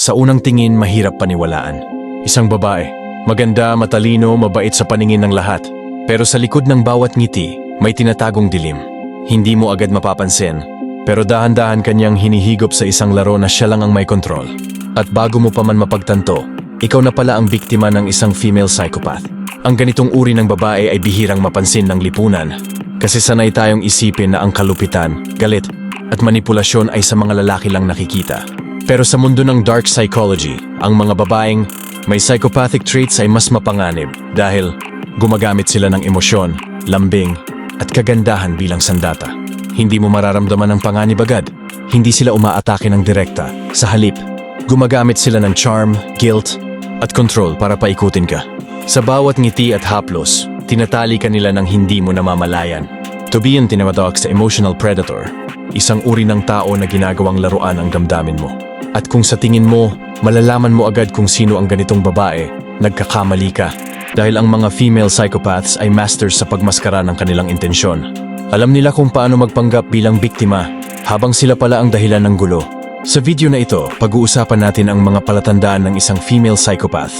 Sa unang tingin, mahirap paniwalaan. Isang babae, maganda, matalino, mabait sa paningin ng lahat. Pero sa likod ng bawat ngiti, may tinatagong dilim. Hindi mo agad mapapansin, pero dahan-dahan kanyang hinihigop sa isang laro na siya lang ang may kontrol. At bago mo pa man mapagtanto, ikaw na pala ang biktima ng isang female psychopath. Ang ganitong uri ng babae ay bihirang mapansin ng lipunan. Kasi sanay tayong isipin na ang kalupitan, galit, at manipulasyon ay sa mga lalaki lang nakikita. Pero sa mundo ng dark psychology, ang mga babaeng may psychopathic traits ay mas mapanganib dahil gumagamit sila ng emosyon, lambing, at kagandahan bilang sandata. Hindi mo mararamdaman ang panganib agad. Hindi sila umaatake ng direkta. Sa halip, gumagamit sila ng charm, guilt, at control para paikutin ka. Sa bawat ngiti at haplos, tinatali ka nila ng hindi mo namamalayan. To be ang emotional predator, isang uri ng tao na ginagawang laruan ang damdamin mo. At kung sa tingin mo, malalaman mo agad kung sino ang ganitong babae, nagkakamali ka. Dahil ang mga female psychopaths ay masters sa pagmaskara ng kanilang intensyon. Alam nila kung paano magpanggap bilang biktima, habang sila pala ang dahilan ng gulo. Sa video na ito, pag-uusapan natin ang mga palatandaan ng isang female psychopath.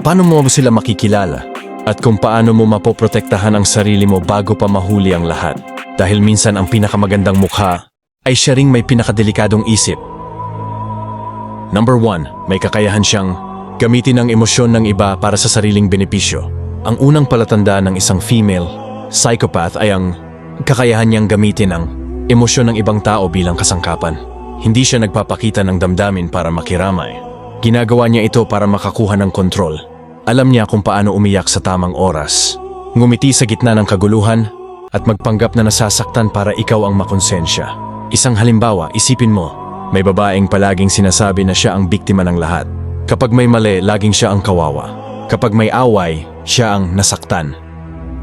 Paano mo sila makikilala? At kung paano mo mapoprotektahan ang sarili mo bago pa mahuli ang lahat. Dahil minsan ang pinakamagandang mukha ay siya ring may pinakadelikadong isip. Number 1, may kakayahan siyang gamitin ang emosyon ng iba para sa sariling benepisyo. Ang unang palatandaan ng isang female psychopath ay ang kakayahan niyang gamitin ang emosyon ng ibang tao bilang kasangkapan. Hindi siya nagpapakita ng damdamin para makiramay. Ginagawa niya ito para makakuha ng kontrol. Alam niya kung paano umiyak sa tamang oras. Ngumiti sa gitna ng kaguluhan at magpanggap na nasasaktan para ikaw ang makonsensya. Isang halimbawa, isipin mo, may babaeng palaging sinasabi na siya ang biktima ng lahat. Kapag may mali, laging siya ang kawawa. Kapag may away, siya ang nasaktan.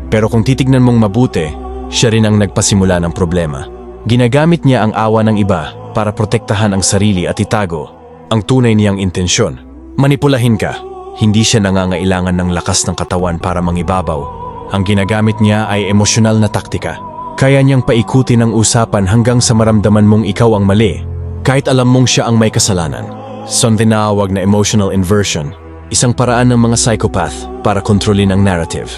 Pero kung titignan mong mabuti, siya rin ang nagpasimula ng problema. Ginagamit niya ang awa ng iba para protektahan ang sarili at itago ang tunay niyang intensyon. Manipulahin ka. Hindi siya nangangailangan ng lakas ng katawan para mangibabaw. Ang ginagamit niya ay emosyonal na taktika. Kaya niyang paikutin ang usapan hanggang sa maramdaman mong ikaw ang mali, kahit alam mong siya ang may kasalanan. Sa na emotional inversion, isang paraan ng mga psychopath para kontrolin ang narrative.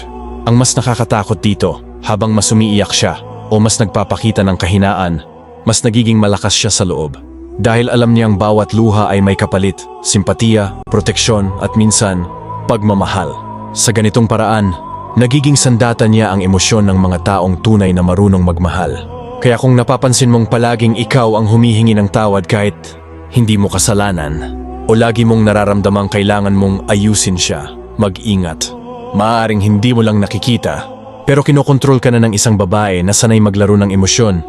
Ang mas nakakatakot dito, habang mas umiiyak siya o mas nagpapakita ng kahinaan, mas nagiging malakas siya sa loob. Dahil alam niyang bawat luha ay may kapalit, simpatiya, proteksyon at minsan, pagmamahal. Sa ganitong paraan, nagiging sandata niya ang emosyon ng mga taong tunay na marunong magmahal. Kaya kung napapansin mong palaging ikaw ang humihingi ng tawad kahit hindi mo kasalanan, o lagi mong nararamdamang kailangan mong ayusin siya, mag-ingat. Maaaring hindi mo lang nakikita, pero kinokontrol ka na ng isang babae na sanay maglaro ng emosyon.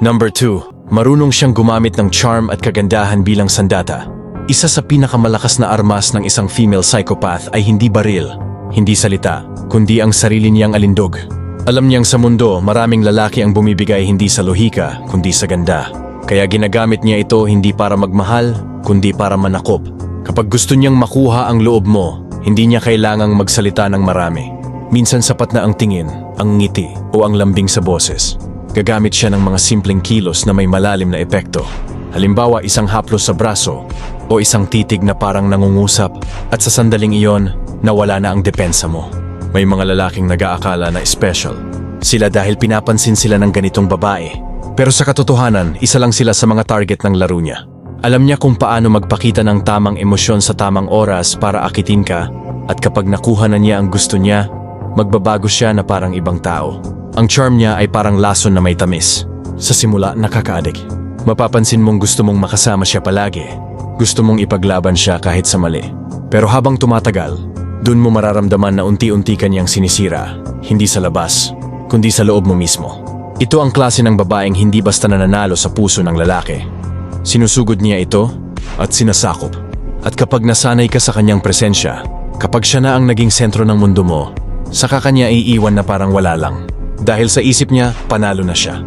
Number 2. Marunong siyang gumamit ng charm at kagandahan bilang sandata. Isa sa pinakamalakas na armas ng isang female psychopath ay hindi baril, hindi salita, kundi ang sarili niyang alindog. Alam niyang sa mundo, maraming lalaki ang bumibigay hindi sa lohika, kundi sa ganda. Kaya ginagamit niya ito hindi para magmahal, kundi para manakop. Kapag gusto niyang makuha ang loob mo, hindi niya kailangang magsalita ng marami. Minsan sapat na ang tingin, ang ngiti, o ang lambing sa boses. Gagamit siya ng mga simpleng kilos na may malalim na epekto. Halimbawa, isang haplos sa braso o isang titig na parang nangungusap at sa sandaling iyon, nawala na ang depensa mo. May mga lalaking nag-aakala na special. Sila dahil pinapansin sila ng ganitong babae. Pero sa katotohanan, isa lang sila sa mga target ng laro niya. Alam niya kung paano magpakita ng tamang emosyon sa tamang oras para akitin ka at kapag nakuha na niya ang gusto niya, magbabago siya na parang ibang tao. Ang charm niya ay parang lason na may tamis. Sa simula, nakakaadik. Mapapansin mong gusto mong makasama siya palagi. Gusto mong ipaglaban siya kahit sa mali. Pero habang tumatagal, dun mo mararamdaman na unti-unti kanyang sinisira. Hindi sa labas, kundi sa loob mo mismo. Ito ang klase ng babaeng hindi basta nananalo sa puso ng lalaki. Sinusugod niya ito at sinasakop. At kapag nasanay ka sa kanyang presensya, kapag siya na ang naging sentro ng mundo mo, saka kanya iiwan na parang wala lang. Dahil sa isip niya, panalo na siya.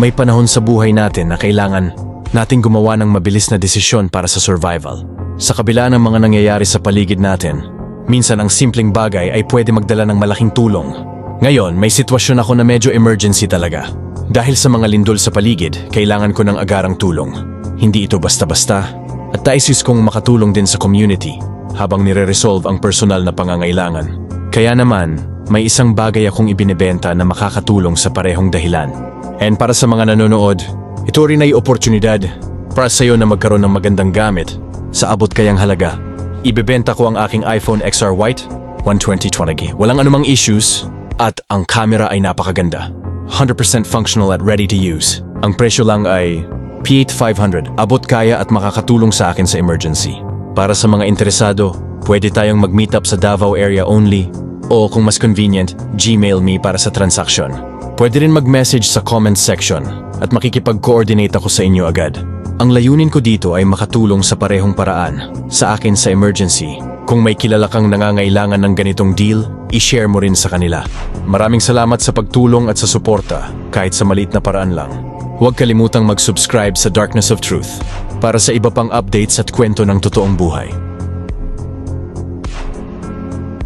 May panahon sa buhay natin na kailangan nating gumawa ng mabilis na desisyon para sa survival. Sa kabila ng mga nangyayari sa paligid natin, minsan ang simpleng bagay ay pwede magdala ng malaking tulong. Ngayon, may sitwasyon ako na medyo emergency talaga. Dahil sa mga lindol sa paligid, kailangan ko ng agarang tulong. Hindi ito basta-basta. At naisis kong makatulong din sa community habang nire-resolve ang personal na pangangailangan. Kaya naman, may isang bagay akong ibinebenta na makakatulong sa parehong dahilan. And para sa mga nanonood, ito rin ay oportunidad para sa iyo na magkaroon ng magandang gamit sa abot kayang halaga. Ibebenta ko ang aking iPhone XR White 120 Walang anumang issues at ang camera ay napakaganda. 100% functional at ready to use. Ang presyo lang ay P8500. Abot kaya at makakatulong sa akin sa emergency. Para sa mga interesado, pwede tayong mag-meet up sa Davao area only o kung mas convenient, Gmail me para sa transaction. Pwede rin mag-message sa comment section at makikipag-coordinate ako sa inyo agad. Ang layunin ko dito ay makatulong sa parehong paraan sa akin sa emergency. Kung may kilala kang nangangailangan ng ganitong deal, i-share mo rin sa kanila. Maraming salamat sa pagtulong at sa suporta kahit sa maliit na paraan lang. Huwag kalimutang mag-subscribe sa Darkness of Truth para sa iba pang updates at kwento ng totoong buhay.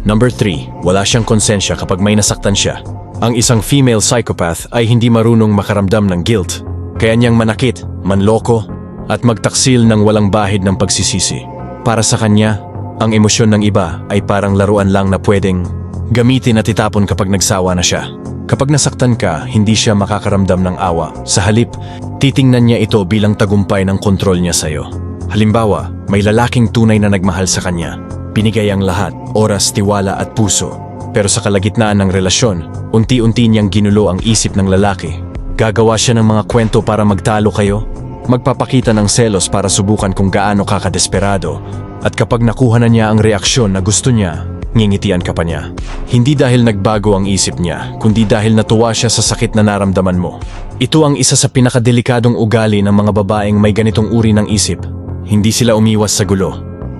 Number 3. Wala siyang konsensya kapag may nasaktan siya. Ang isang female psychopath ay hindi marunong makaramdam ng guilt. Kaya niyang manakit, manloko, at magtaksil ng walang bahid ng pagsisisi. Para sa kanya, ang emosyon ng iba ay parang laruan lang na pwedeng gamitin at itapon kapag nagsawa na siya. Kapag nasaktan ka, hindi siya makakaramdam ng awa. Sa halip, titingnan niya ito bilang tagumpay ng kontrol niya sa'yo. Halimbawa, may lalaking tunay na nagmahal sa kanya. Binigay ang lahat, oras, tiwala at puso. Pero sa kalagitnaan ng relasyon, unti-unti niyang ginulo ang isip ng lalaki. Gagawa siya ng mga kwento para magtalo kayo, magpapakita ng selos para subukan kung gaano ka kadesperado, at kapag nakuha na niya ang reaksyon na gusto niya, ngingitian ka pa niya. Hindi dahil nagbago ang isip niya, kundi dahil natuwa siya sa sakit na naramdaman mo. Ito ang isa sa pinakadelikadong ugali ng mga babaeng may ganitong uri ng isip. Hindi sila umiwas sa gulo.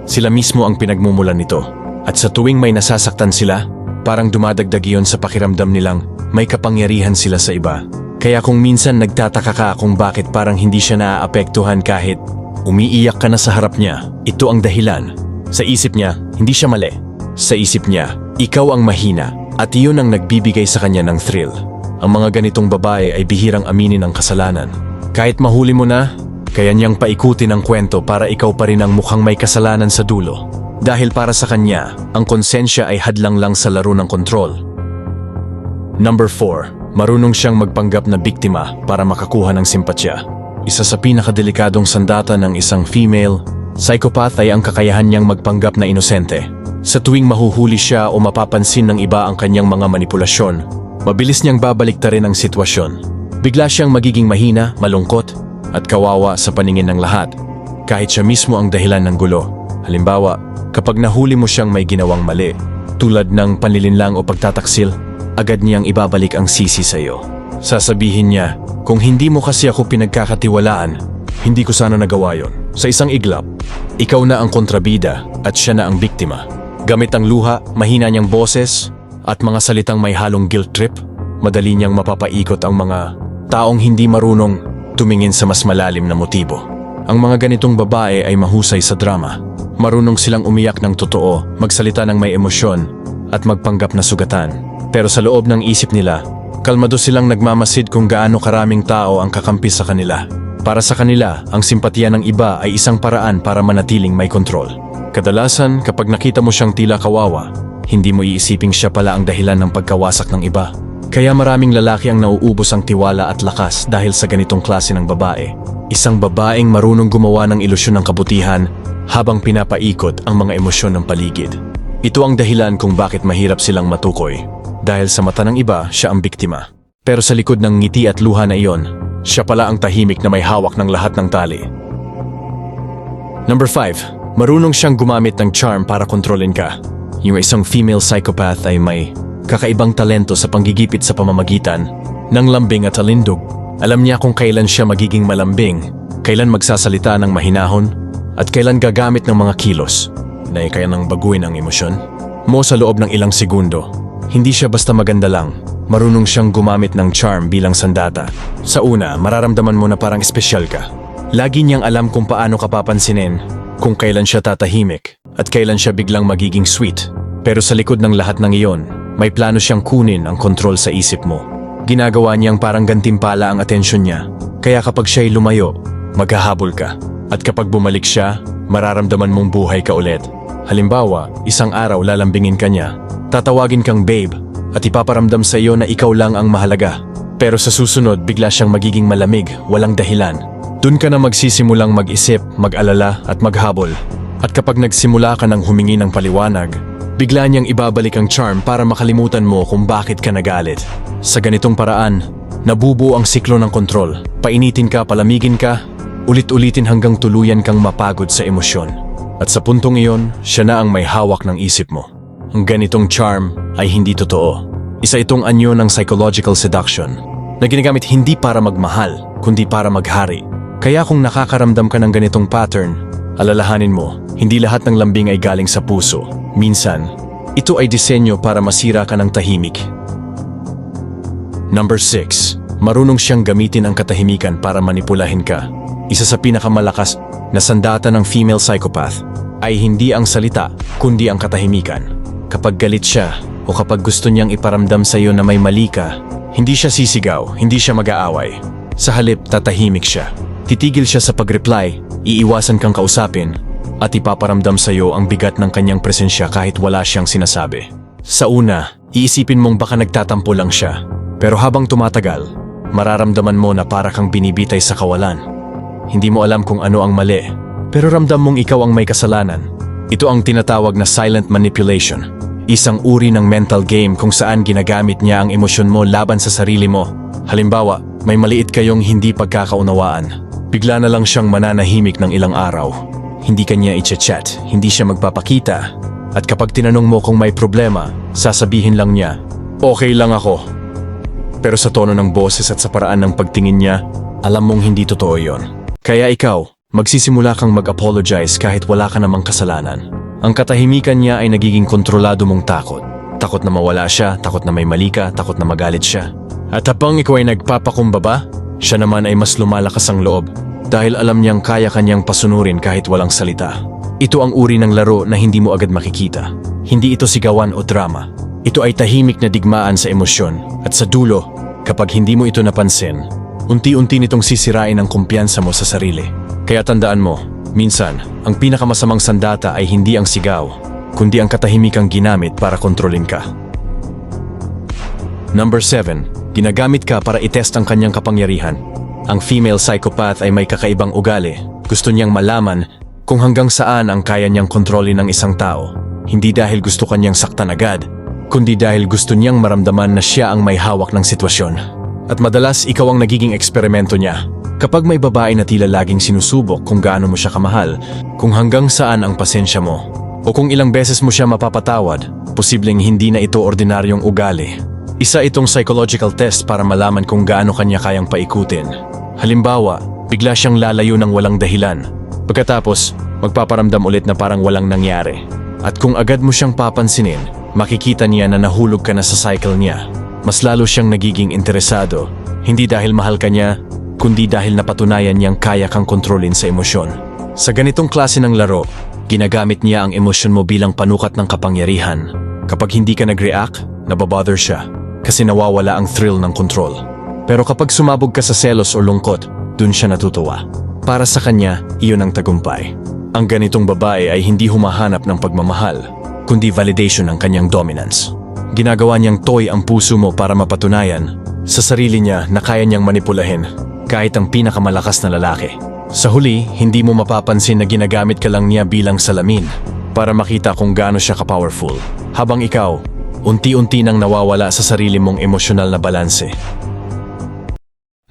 Sila mismo ang pinagmumulan nito. At sa tuwing may nasasaktan sila, parang dumadagdag iyon sa pakiramdam nilang may kapangyarihan sila sa iba. Kaya kung minsan nagtataka ka kung bakit parang hindi siya naaapektuhan kahit umiiyak ka na sa harap niya, ito ang dahilan. Sa isip niya, hindi siya mali. Sa isip niya, ikaw ang mahina at iyon ang nagbibigay sa kanya ng thrill. Ang mga ganitong babae ay bihirang aminin ang kasalanan. Kahit mahuli mo na, kaya niyang paikutin ang kwento para ikaw pa rin ang mukhang may kasalanan sa dulo. Dahil para sa kanya, ang konsensya ay hadlang lang sa laro ng kontrol. Number 4. Marunong siyang magpanggap na biktima para makakuha ng simpatya. Isa sa pinakadelikadong sandata ng isang female, psychopath ay ang kakayahan niyang magpanggap na inosente. Sa tuwing mahuhuli siya o mapapansin ng iba ang kanyang mga manipulasyon, mabilis niyang babaliktarin ang sitwasyon. Bigla siyang magiging mahina, malungkot, at kawawa sa paningin ng lahat, kahit siya mismo ang dahilan ng gulo. Halimbawa, kapag nahuli mo siyang may ginawang mali, tulad ng panlilinlang o pagtataksil, agad niyang ibabalik ang sisi sa iyo. Sasabihin niya, kung hindi mo kasi ako pinagkakatiwalaan, hindi ko sana nagawa yon. Sa isang iglap, ikaw na ang kontrabida at siya na ang biktima. Gamit ang luha, mahina niyang boses, at mga salitang may halong guilt trip, madali niyang mapapaikot ang mga taong hindi marunong tumingin sa mas malalim na motibo. Ang mga ganitong babae ay mahusay sa drama. Marunong silang umiyak ng totoo, magsalita ng may emosyon, at magpanggap na sugatan. Pero sa loob ng isip nila, kalmado silang nagmamasid kung gaano karaming tao ang kakampi sa kanila. Para sa kanila, ang simpatiya ng iba ay isang paraan para manatiling may kontrol. Kadalasan, kapag nakita mo siyang tila kawawa, hindi mo iisiping siya pala ang dahilan ng pagkawasak ng iba. Kaya maraming lalaki ang nauubos ang tiwala at lakas dahil sa ganitong klase ng babae. Isang babaeng marunong gumawa ng ilusyon ng kabutihan habang pinapaikot ang mga emosyon ng paligid. Ito ang dahilan kung bakit mahirap silang matukoy. Dahil sa mata ng iba, siya ang biktima. Pero sa likod ng ngiti at luha na iyon, siya pala ang tahimik na may hawak ng lahat ng tali. Number 5. Marunong siyang gumamit ng charm para kontrolin ka. Yung isang female psychopath ay may kakaibang talento sa panggigipit sa pamamagitan ng lambing at alindog. Alam niya kung kailan siya magiging malambing, kailan magsasalita ng mahinahon, at kailan gagamit ng mga kilos na kaya nang baguhin ang emosyon. Mo sa loob ng ilang segundo, hindi siya basta maganda lang, marunong siyang gumamit ng charm bilang sandata. Sa una, mararamdaman mo na parang espesyal ka. Lagi niyang alam kung paano ka papansinin, kung kailan siya tatahimik, at kailan siya biglang magiging sweet. Pero sa likod ng lahat ng iyon, may plano siyang kunin ang kontrol sa isip mo. Ginagawa niyang parang gantimpala ang atensyon niya, kaya kapag siya'y lumayo, maghahabol ka. At kapag bumalik siya, mararamdaman mong buhay ka ulit. Halimbawa, isang araw lalambingin ka niya, tatawagin kang babe, at ipaparamdam sa iyo na ikaw lang ang mahalaga. Pero sa susunod, bigla siyang magiging malamig, walang dahilan. Doon ka na magsisimulang mag-isip, mag-alala at maghabol. At kapag nagsimula ka ng humingi ng paliwanag, bigla niyang ibabalik ang charm para makalimutan mo kung bakit ka nagalit. Sa ganitong paraan, nabubuo ang siklo ng kontrol. Painitin ka, palamigin ka, ulit-ulitin hanggang tuluyan kang mapagod sa emosyon. At sa puntong iyon, siya na ang may hawak ng isip mo. Ang ganitong charm ay hindi totoo. Isa itong anyo ng psychological seduction na ginagamit hindi para magmahal, kundi para maghari. Kaya kung nakakaramdam ka ng ganitong pattern, alalahanin mo, hindi lahat ng lambing ay galing sa puso. Minsan, ito ay disenyo para masira ka ng tahimik. Number 6. Marunong siyang gamitin ang katahimikan para manipulahin ka. Isa sa pinakamalakas na sandata ng female psychopath ay hindi ang salita, kundi ang katahimikan. Kapag galit siya o kapag gusto niyang iparamdam sa iyo na may mali ka, hindi siya sisigaw, hindi siya mag-aaway. Sa halip, tatahimik siya. Titigil siya sa pag-reply, iiwasan kang kausapin, at ipaparamdam sa iyo ang bigat ng kanyang presensya kahit wala siyang sinasabi. Sa una, iisipin mong baka nagtatampo lang siya. Pero habang tumatagal, mararamdaman mo na para kang binibitay sa kawalan. Hindi mo alam kung ano ang mali, pero ramdam mong ikaw ang may kasalanan. Ito ang tinatawag na silent manipulation. Isang uri ng mental game kung saan ginagamit niya ang emosyon mo laban sa sarili mo. Halimbawa, may maliit kayong hindi pagkakaunawaan. Bigla na lang siyang mananahimik ng ilang araw. Hindi kanya i-chat, hindi siya magpapakita. At kapag tinanong mo kung may problema, sasabihin lang niya, Okay lang ako. Pero sa tono ng boses at sa paraan ng pagtingin niya, alam mong hindi totoo yon. Kaya ikaw, magsisimula kang mag-apologize kahit wala ka namang kasalanan. Ang katahimikan niya ay nagiging kontrolado mong takot. Takot na mawala siya, takot na may mali ka, takot na magalit siya. At habang ikaw ay nagpapakumbaba, siya naman ay mas lumalakas ang loob dahil alam niyang kaya kanyang pasunurin kahit walang salita. Ito ang uri ng laro na hindi mo agad makikita. Hindi ito sigawan o drama. Ito ay tahimik na digmaan sa emosyon at sa dulo, kapag hindi mo ito napansin, unti-unti nitong sisirain ang kumpiyansa mo sa sarili. Kaya tandaan mo, minsan, ang pinakamasamang sandata ay hindi ang sigaw, kundi ang katahimikang ginamit para kontrolin ka. Number 7. Ginagamit ka para itest ang kanyang kapangyarihan. Ang female psychopath ay may kakaibang ugali. Gusto niyang malaman kung hanggang saan ang kaya niyang kontrolin ng isang tao. Hindi dahil gusto kanyang saktan agad, kundi dahil gusto niyang maramdaman na siya ang may hawak ng sitwasyon. At madalas ikaw ang nagiging eksperimento niya. Kapag may babae na tila laging sinusubok kung gaano mo siya kamahal, kung hanggang saan ang pasensya mo, o kung ilang beses mo siya mapapatawad, posibleng hindi na ito ordinaryong ugali. Isa itong psychological test para malaman kung gaano kanya kayang paikutin. Halimbawa, bigla siyang lalayo ng walang dahilan. Pagkatapos, magpaparamdam ulit na parang walang nangyari. At kung agad mo siyang papansinin, makikita niya na nahulog ka na sa cycle niya. Mas lalo siyang nagiging interesado, hindi dahil mahal ka niya, kundi dahil napatunayan niyang kaya kang kontrolin sa emosyon. Sa ganitong klase ng laro, ginagamit niya ang emosyon mo bilang panukat ng kapangyarihan. Kapag hindi ka nag-react, nababother siya kasi nawawala ang thrill ng control. Pero kapag sumabog ka sa selos o lungkot, dun siya natutuwa. Para sa kanya, iyon ang tagumpay. Ang ganitong babae ay hindi humahanap ng pagmamahal, kundi validation ng kanyang dominance. Ginagawa niyang toy ang puso mo para mapatunayan sa sarili niya na kaya niyang manipulahin kahit ang pinakamalakas na lalaki. Sa huli, hindi mo mapapansin na ginagamit ka lang niya bilang salamin para makita kung gaano siya ka-powerful. Habang ikaw, unti-unti nang nawawala sa sarili mong emosyonal na balanse.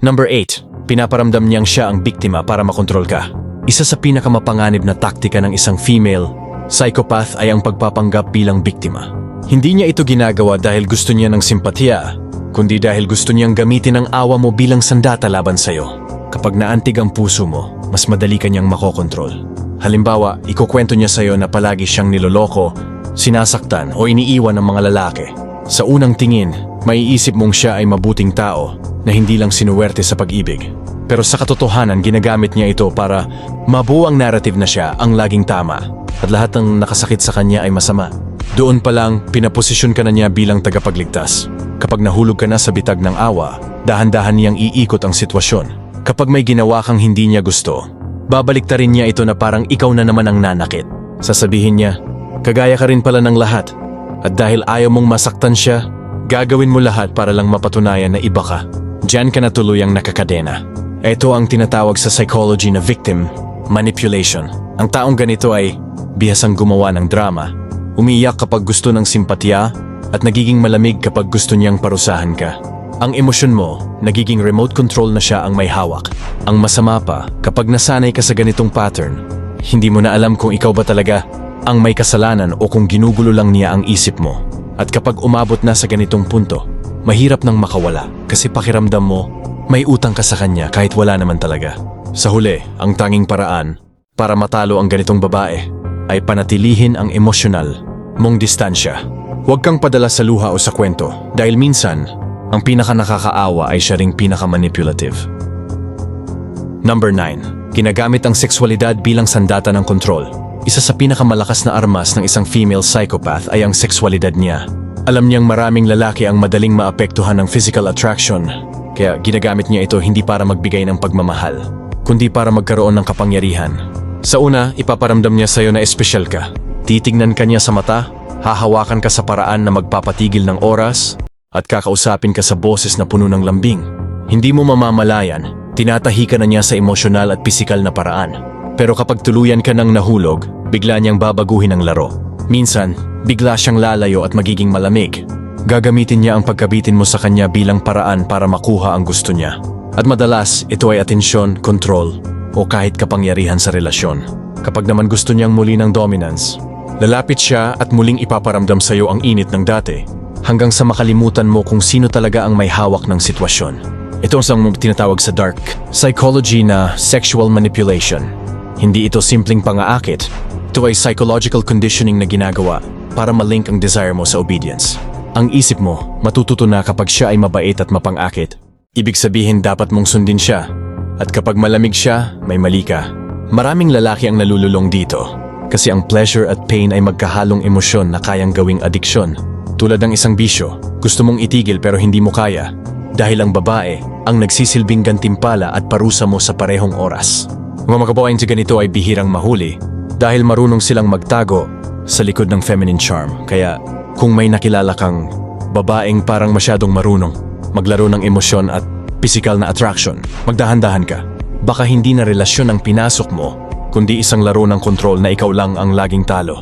Number 8. Pinaparamdam niyang siya ang biktima para makontrol ka. Isa sa pinakamapanganib na taktika ng isang female, psychopath ay ang pagpapanggap bilang biktima. Hindi niya ito ginagawa dahil gusto niya ng simpatiya, kundi dahil gusto niyang gamitin ang awa mo bilang sandata laban sa'yo. Kapag naantig ang puso mo, mas madali kanyang makokontrol. Halimbawa, ikukwento niya sa'yo na palagi siyang niloloko, sinasaktan o iniiwan ng mga lalaki. Sa unang tingin, maiisip mong siya ay mabuting tao na hindi lang sinuwerte sa pag-ibig. Pero sa katotohanan, ginagamit niya ito para mabuo ang narrative na siya ang laging tama at lahat ng nakasakit sa kanya ay masama. Doon pa lang, pinaposisyon ka na niya bilang tagapagligtas. Kapag nahulog ka na sa bitag ng awa, dahan-dahan niyang iikot ang sitwasyon. Kapag may ginawa kang hindi niya gusto, babalik rin niya ito na parang ikaw na naman ang nanakit. Sasabihin niya, kagaya ka rin pala ng lahat. At dahil ayaw mong masaktan siya, gagawin mo lahat para lang mapatunayan na iba ka. Diyan ka na tuluyang nakakadena. Ito ang tinatawag sa psychology na victim manipulation. Ang taong ganito ay bihasang gumawa ng drama, umiiyak kapag gusto ng simpatya at nagiging malamig kapag gusto niyang parusahan ka. Ang emosyon mo, nagiging remote control na siya ang may hawak. Ang masama pa, kapag nasanay ka sa ganitong pattern, hindi mo na alam kung ikaw ba talaga ang may kasalanan o kung ginugulo lang niya ang isip mo. At kapag umabot na sa ganitong punto, mahirap nang makawala kasi pakiramdam mo, may utang ka sa kanya kahit wala naman talaga. Sa huli, ang tanging paraan para matalo ang ganitong babae ay panatilihin ang emosyonal mong distansya. Huwag kang padala sa luha o sa kwento dahil minsan, ang pinaka nakakaawa ay siya ring pinaka-manipulative. Number 9. Ginagamit ang sexualidad bilang sandata ng kontrol. Isa sa pinakamalakas na armas ng isang female psychopath ay ang sexualidad niya. Alam niyang maraming lalaki ang madaling maapektuhan ng physical attraction, kaya ginagamit niya ito hindi para magbigay ng pagmamahal, kundi para magkaroon ng kapangyarihan. Sa una, ipaparamdam niya sa'yo na espesyal ka. Titignan ka niya sa mata, hahawakan ka sa paraan na magpapatigil ng oras, at kakausapin ka sa boses na puno ng lambing. Hindi mo mamamalayan, tinatahi ka na niya sa emosyonal at pisikal na paraan. Pero kapag tuluyan ka ng nahulog, bigla niyang babaguhin ang laro. Minsan, bigla siyang lalayo at magiging malamig. Gagamitin niya ang pagkabitin mo sa kanya bilang paraan para makuha ang gusto niya. At madalas, ito ay atensyon, kontrol, o kahit kapangyarihan sa relasyon. Kapag naman gusto niyang muli ng dominance, lalapit siya at muling ipaparamdam sa iyo ang init ng dati hanggang sa makalimutan mo kung sino talaga ang may hawak ng sitwasyon. Ito ang tinatawag sa dark psychology na sexual manipulation. Hindi ito simpleng pangaakit. Ito ay psychological conditioning na ginagawa para malink ang desire mo sa obedience. Ang isip mo, matututo na kapag siya ay mabait at mapangakit. Ibig sabihin dapat mong sundin siya. At kapag malamig siya, may mali ka. Maraming lalaki ang nalululong dito. Kasi ang pleasure at pain ay magkahalong emosyon na kayang gawing adiksyon. Tulad ng isang bisyo, gusto mong itigil pero hindi mo kaya. Dahil ang babae ang nagsisilbing gantimpala at parusa mo sa parehong oras. Ang mga kabawain sa ganito ay bihirang mahuli dahil marunong silang magtago sa likod ng feminine charm. Kaya kung may nakilala kang babaeng parang masyadong marunong maglaro ng emosyon at physical na attraction, magdahan-dahan ka. Baka hindi na relasyon ang pinasok mo, kundi isang laro ng kontrol na ikaw lang ang laging talo.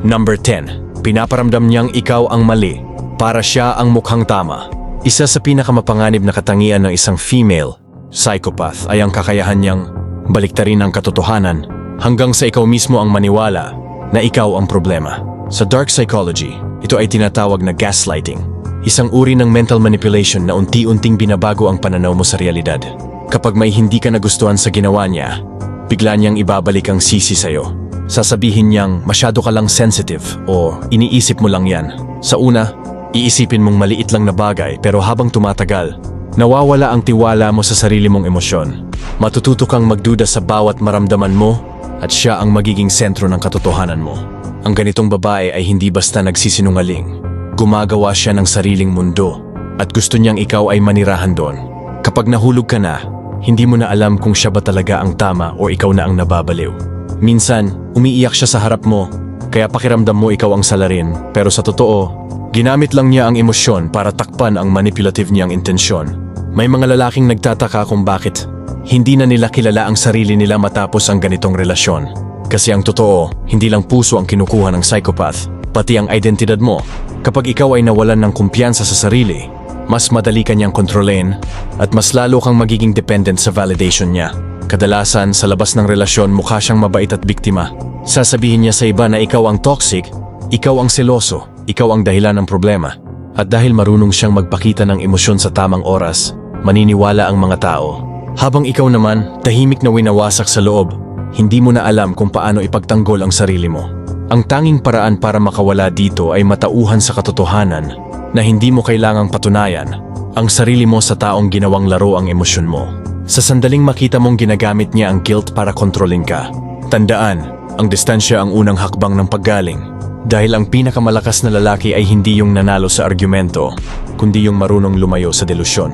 Number 10. Pinaparamdam niyang ikaw ang mali para siya ang mukhang tama. Isa sa pinakamapanganib na katangian ng isang female psychopath ay ang kakayahan niyang baliktarin ang katotohanan hanggang sa ikaw mismo ang maniwala na ikaw ang problema. Sa dark psychology, ito ay tinatawag na gaslighting, isang uri ng mental manipulation na unti-unting binabago ang pananaw mo sa realidad. Kapag may hindi ka nagustuhan sa ginawa niya, bigla niyang ibabalik ang sisi sa'yo. Sasabihin niyang masyado ka lang sensitive o iniisip mo lang yan. Sa una, iisipin mong maliit lang na bagay pero habang tumatagal, nawawala ang tiwala mo sa sarili mong emosyon. Matututo kang magduda sa bawat maramdaman mo at siya ang magiging sentro ng katotohanan mo. Ang ganitong babae ay hindi basta nagsisinungaling. Gumagawa siya ng sariling mundo at gusto niyang ikaw ay manirahan doon. Kapag nahulog ka na, hindi mo na alam kung siya ba talaga ang tama o ikaw na ang nababaliw. Minsan, umiiyak siya sa harap mo, kaya pakiramdam mo ikaw ang salarin, pero sa totoo, ginamit lang niya ang emosyon para takpan ang manipulative niyang intensyon. May mga lalaking nagtataka kung bakit hindi na nila kilala ang sarili nila matapos ang ganitong relasyon. Kasi ang totoo, hindi lang puso ang kinukuha ng psychopath, pati ang identidad mo. Kapag ikaw ay nawalan ng kumpiyansa sa sarili, mas madali kanyang kontrolin at mas lalo kang magiging dependent sa validation niya. Kadalasan, sa labas ng relasyon mukha siyang mabait at biktima. Sasabihin niya sa iba na ikaw ang toxic, ikaw ang seloso, ikaw ang dahilan ng problema. At dahil marunong siyang magpakita ng emosyon sa tamang oras, maniniwala ang mga tao. Habang ikaw naman, tahimik na winawasak sa loob, hindi mo na alam kung paano ipagtanggol ang sarili mo. Ang tanging paraan para makawala dito ay matauhan sa katotohanan na hindi mo kailangang patunayan ang sarili mo sa taong ginawang laro ang emosyon mo. Sa sandaling makita mong ginagamit niya ang guilt para kontrolin ka. Tandaan, ang distansya ang unang hakbang ng paggaling. Dahil ang pinakamalakas na lalaki ay hindi yung nanalo sa argumento, kundi yung marunong lumayo sa delusyon.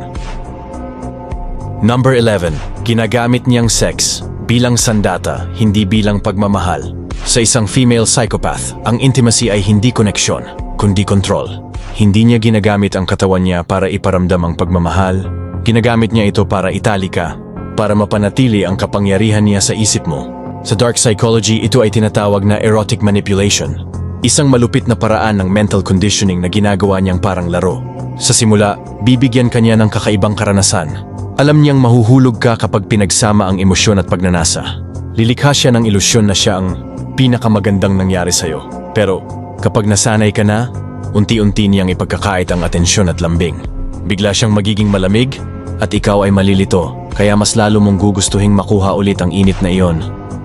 Number 11. Ginagamit niyang sex bilang sandata, hindi bilang pagmamahal. Sa isang female psychopath, ang intimacy ay hindi koneksyon, kundi control. Hindi niya ginagamit ang katawan niya para iparamdam ang pagmamahal. Ginagamit niya ito para italika, para mapanatili ang kapangyarihan niya sa isip mo. Sa dark psychology, ito ay tinatawag na erotic manipulation. Isang malupit na paraan ng mental conditioning na ginagawa niyang parang laro. Sa simula, bibigyan kanya ng kakaibang karanasan. Alam niyang mahuhulog ka kapag pinagsama ang emosyon at pagnanasa. Lilikha siya ng ilusyon na siya ang pinakamagandang nangyari sa'yo. Pero kapag nasanay ka na, unti-unti niyang ipagkakait ang atensyon at lambing. Bigla siyang magiging malamig at ikaw ay malilito, kaya mas lalo mong gugustuhing makuha ulit ang init na iyon.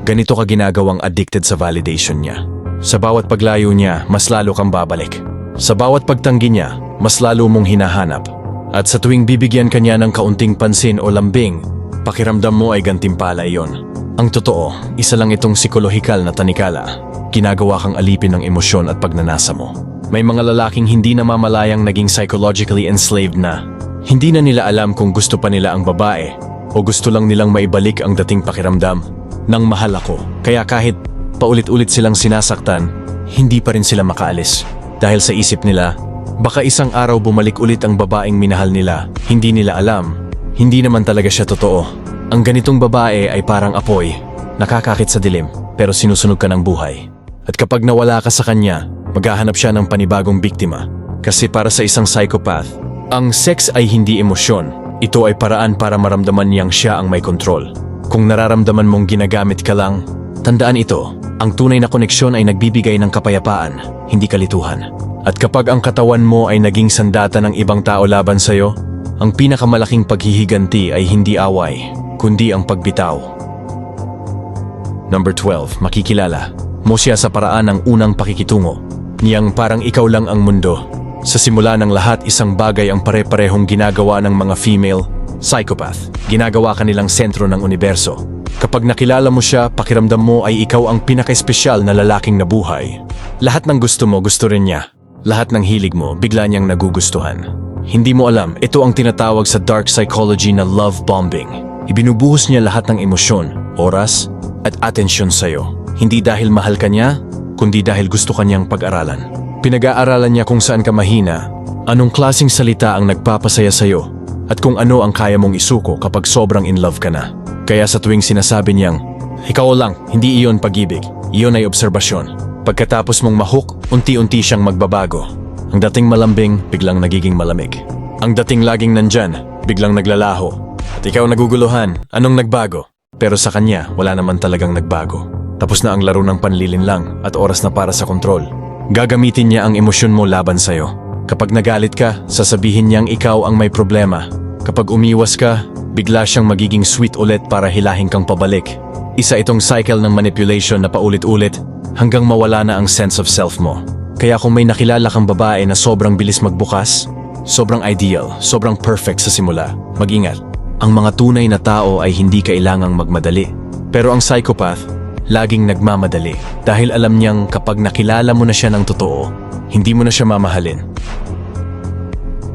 Ganito ka ginagawang addicted sa validation niya. Sa bawat paglayo niya, mas lalo kang babalik. Sa bawat pagtanggi niya, mas lalo mong hinahanap. At sa tuwing bibigyan ka niya ng kaunting pansin o lambing, pakiramdam mo ay gantimpala iyon. Ang totoo, isa lang itong psikolohikal na tanikala. Ginagawa kang alipin ng emosyon at pagnanasa mo. May mga lalaking hindi namamalayang naging psychologically enslaved na. Hindi na nila alam kung gusto pa nila ang babae o gusto lang nilang maibalik ang dating pakiramdam ng mahal ako. Kaya kahit paulit-ulit silang sinasaktan, hindi pa rin sila makaalis. Dahil sa isip nila, baka isang araw bumalik ulit ang babaeng minahal nila. Hindi nila alam. Hindi naman talaga siya totoo. Ang ganitong babae ay parang apoy, nakakakit sa dilim, pero sinusunog ka ng buhay. At kapag nawala ka sa kanya, maghahanap siya ng panibagong biktima. Kasi para sa isang psychopath, ang sex ay hindi emosyon. Ito ay paraan para maramdaman niyang siya ang may kontrol. Kung nararamdaman mong ginagamit ka lang, tandaan ito, ang tunay na koneksyon ay nagbibigay ng kapayapaan, hindi kalituhan. At kapag ang katawan mo ay naging sandata ng ibang tao laban sa'yo, ang pinakamalaking paghihiganti ay hindi away, kundi ang pagbitaw. Number 12, makikilala. Mo siya sa paraan ng unang pakikitungo. Niyang parang ikaw lang ang mundo. Sa simula ng lahat, isang bagay ang pare-parehong ginagawa ng mga female psychopath. Ginagawa kanilang sentro ng universo. Kapag nakilala mo siya, pakiramdam mo ay ikaw ang pinaka-espesyal na lalaking nabuhay. Lahat ng gusto mo, gusto rin niya. Lahat ng hilig mo, bigla niyang nagugustuhan. Hindi mo alam, ito ang tinatawag sa dark psychology na love bombing. Ibinubuhos niya lahat ng emosyon, oras, at atensyon sa'yo. Hindi dahil mahal ka niya, kundi dahil gusto kanyang pag-aralan. Pinag-aaralan niya kung saan ka mahina, anong klasing salita ang nagpapasaya sa'yo, at kung ano ang kaya mong isuko kapag sobrang in love ka na. Kaya sa tuwing sinasabi niyang, ikaw lang, hindi iyon pag-ibig, iyon ay obserbasyon. Pagkatapos mong mahok, unti-unti siyang magbabago. Ang dating malambing, biglang nagiging malamig. Ang dating laging nandyan, biglang naglalaho. At ikaw naguguluhan, anong nagbago? Pero sa kanya, wala naman talagang nagbago. Tapos na ang laro ng panlilin lang at oras na para sa kontrol. Gagamitin niya ang emosyon mo laban sa'yo. Kapag nagalit ka, sasabihin niyang ikaw ang may problema. Kapag umiwas ka, bigla siyang magiging sweet ulit para hilahin kang pabalik. Isa itong cycle ng manipulation na paulit-ulit hanggang mawala na ang sense of self mo. Kaya kung may nakilala kang babae na sobrang bilis magbukas, sobrang ideal, sobrang perfect sa simula, mag-ingat. Ang mga tunay na tao ay hindi kailangang magmadali. Pero ang psychopath, laging nagmamadali dahil alam niyang kapag nakilala mo na siya ng totoo, hindi mo na siya mamahalin.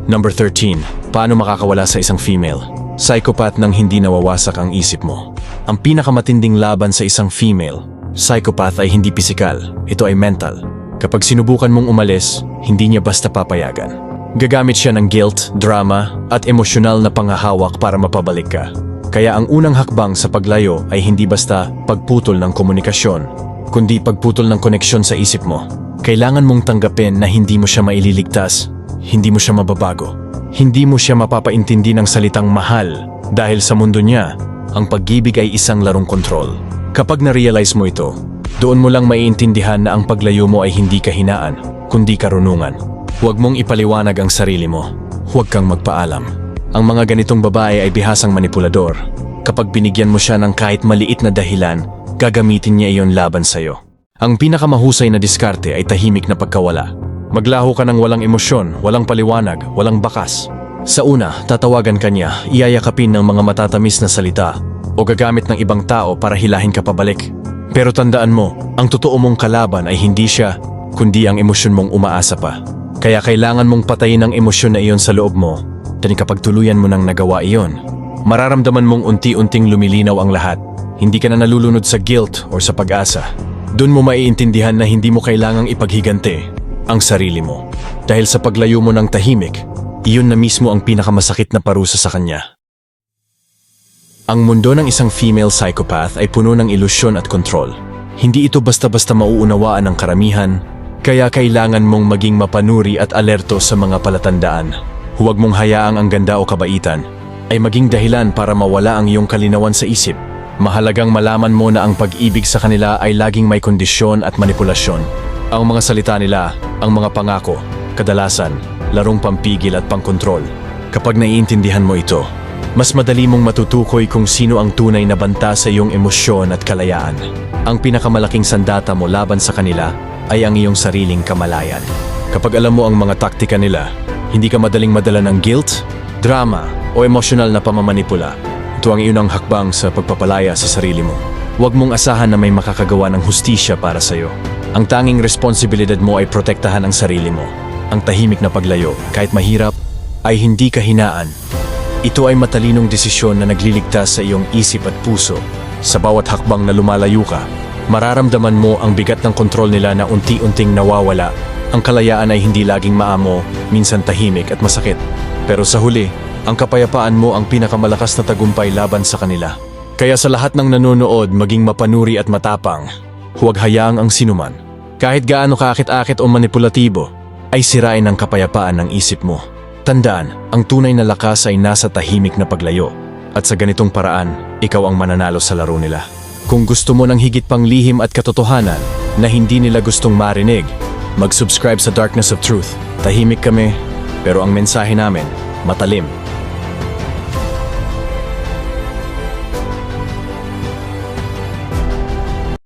Number 13. Paano makakawala sa isang female? Psychopath nang hindi nawawasak ang isip mo. Ang pinakamatinding laban sa isang female, psychopath ay hindi pisikal, ito ay mental. Kapag sinubukan mong umalis, hindi niya basta papayagan. Gagamit siya ng guilt, drama, at emosyonal na panghahawak para mapabalik ka. Kaya ang unang hakbang sa paglayo ay hindi basta pagputol ng komunikasyon, kundi pagputol ng koneksyon sa isip mo. Kailangan mong tanggapin na hindi mo siya maililigtas, hindi mo siya mababago, hindi mo siya mapapaintindi ng salitang mahal dahil sa mundo niya, ang pag-ibig ay isang larong kontrol. Kapag na-realize mo ito, doon mo lang maiintindihan na ang paglayo mo ay hindi kahinaan, kundi karunungan. Huwag mong ipaliwanag ang sarili mo. Huwag kang magpaalam. Ang mga ganitong babae ay bihasang manipulador. Kapag binigyan mo siya ng kahit maliit na dahilan, gagamitin niya iyon laban sa'yo. Ang pinakamahusay na diskarte ay tahimik na pagkawala. Maglaho ka ng walang emosyon, walang paliwanag, walang bakas. Sa una, tatawagan ka niya, iyayakapin ng mga matatamis na salita o gagamit ng ibang tao para hilahin ka pabalik. Pero tandaan mo, ang totoo mong kalaban ay hindi siya, kundi ang emosyon mong umaasa pa. Kaya kailangan mong patayin ang emosyon na iyon sa loob mo, then kapag tuluyan mo nang nagawa iyon, Mararamdaman mong unti-unting lumilinaw ang lahat. Hindi ka na nalulunod sa guilt or sa pag-asa. Doon mo maiintindihan na hindi mo kailangang ipaghigante ang sarili mo. Dahil sa paglayo mo ng tahimik, iyon na mismo ang pinakamasakit na parusa sa kanya. Ang mundo ng isang female psychopath ay puno ng ilusyon at kontrol. Hindi ito basta-basta mauunawaan ng karamihan, kaya kailangan mong maging mapanuri at alerto sa mga palatandaan. Huwag mong hayaang ang ganda o kabaitan ay maging dahilan para mawala ang iyong kalinawan sa isip. Mahalagang malaman mo na ang pag-ibig sa kanila ay laging may kondisyon at manipulasyon. Ang mga salita nila, ang mga pangako, kadalasan, larong pampigil at pangkontrol. Kapag naiintindihan mo ito, mas madali mong matutukoy kung sino ang tunay na banta sa iyong emosyon at kalayaan. Ang pinakamalaking sandata mo laban sa kanila ay ang iyong sariling kamalayan. Kapag alam mo ang mga taktika nila, hindi ka madaling madala ng guilt, drama o emosyonal na pamamanipula. Ito ang iyong hakbang sa pagpapalaya sa sarili mo. Huwag mong asahan na may makakagawa ng hustisya para sa iyo. Ang tanging responsibilidad mo ay protektahan ang sarili mo. Ang tahimik na paglayo, kahit mahirap, ay hindi kahinaan. Ito ay matalinong desisyon na nagliligtas sa iyong isip at puso. Sa bawat hakbang na lumalayo ka, mararamdaman mo ang bigat ng kontrol nila na unti-unting nawawala. Ang kalayaan ay hindi laging maamo, minsan tahimik at masakit. Pero sa huli, ang kapayapaan mo ang pinakamalakas na tagumpay laban sa kanila. Kaya sa lahat ng nanonood maging mapanuri at matapang, huwag hayaang ang sinuman. Kahit gaano kakit-akit o manipulatibo, ay sirain ang kapayapaan ng isip mo. Tandaan, ang tunay na lakas ay nasa tahimik na paglayo. At sa ganitong paraan, ikaw ang mananalo sa laro nila. Kung gusto mo ng higit pang lihim at katotohanan na hindi nila gustong marinig, mag-subscribe sa Darkness of Truth. Tahimik kami, pero ang mensahe namin, matalim